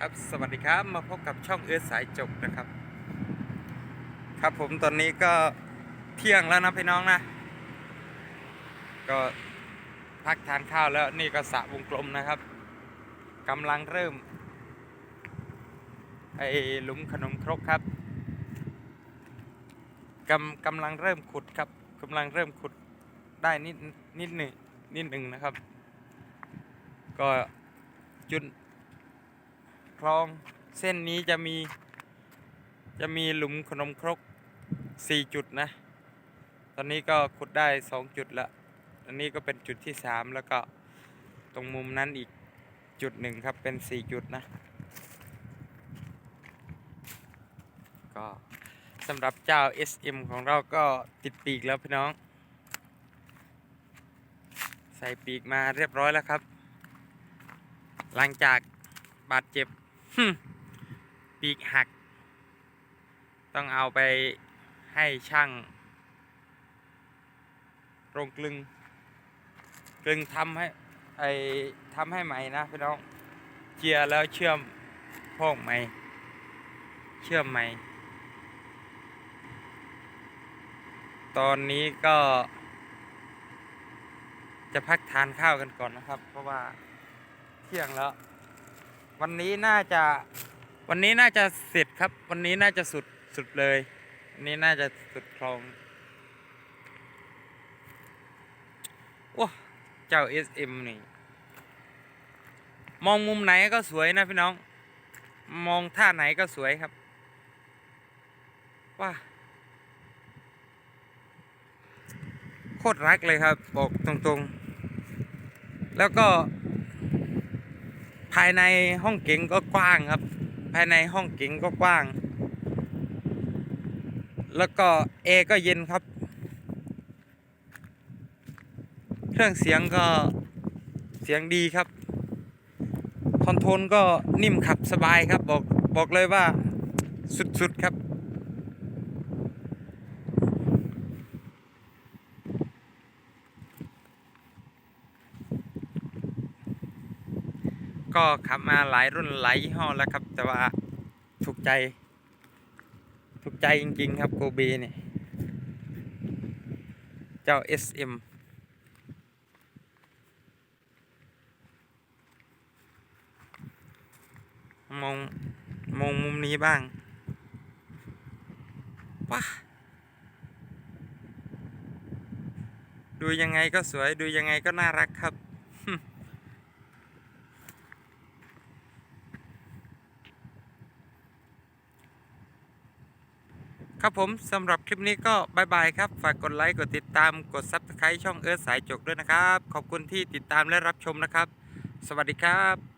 ครับสวัสดีครับมาพบกับช่องเอื้อสายจบนะครับ ครับผมตอนนี้ก็เที่ยงแล้วนะพี่น้องนะ ก็พักทานข้าวแล้วนี่ก็สระวงกลมนะครับกำลังเริ่มไอ้หลุมขนมครกครับกำกำลังเริ่มขุดครับกำลังเริ่มขุดได้นิดนิดหนึ่งนิดหนึ่งนะครับ ก็จุด ลอง เส้นนี้จะมี จะมีหลุมขนมครก 4 จุดนะ ตอนนี้ก็ขุดได้ 2 จุดละอันนี้ก็เป็นจุดที่ 3 แล้วก็ตรงมุมนั้นอีกจุดหนึ่งครับเป็น 4 จุดนะ ก็สำหรับเจ้า SM ของเราก็ติดปีกแล้วพี่น้อง ใส่ปีกมาเรียบร้อยแล้วครับ หลังจากบาดเจ็บ ปีกหัก ต้องเอาไปให้ช่างโรงกลึง กลึงทำให้ไอทำให้ใหม่นะพี่น้องเจียแล้วเชื่อมพ่งใหม่ เชื่อมใหม่ ตอนนี้ก็ จะพักทานข้าวกันก่อนนะครับ เพราะว่าเที่ยงแล้ว วันนี้น่าจะวันนี้น่าจะเสร็จครับ วันนี้น่าจะสุดสุดเลยวันนี้น่าจะสุดคลองโอ้เจ้า SM นี่ มองมุมไหนก็สวยนะพี่น้อง มองท่าไหนก็สวยครับว้าโคตรรักเลยครับ บอกตรงๆ แล้วก็ ภายในห้องเก๋งก็กว้างครับ ภายในห้องเก๋งก็กว้าง แล้วก็แอร์ก็เย็นครับ เครื่องเสียงก็เสียงดีครับคอนโทรลก็นิ่มขับสบายครับ บอกบอกเลยว่าสุดๆครับ ก็ขับมาหลายรุ่นหลายยี่ห้อแล้วครับ แต่ว่าถูกใจ ถูกใจจริงๆครับโกเบเนี่ยเจ้า SM มองมองมุมนี้บ้างว้าดูยังไงก็สวยดูยังไงก็น่ารักครับ ครับผมสำหรับคลิปนี้ก็บายบายครับ ฝากกดไลค์ กดติดตาม กด Subscribe ช่องเอิร์ธสายจกด้วยนะครับ ขอบคุณที่ติดตามและรับชมนะครับ สวัสดีครับ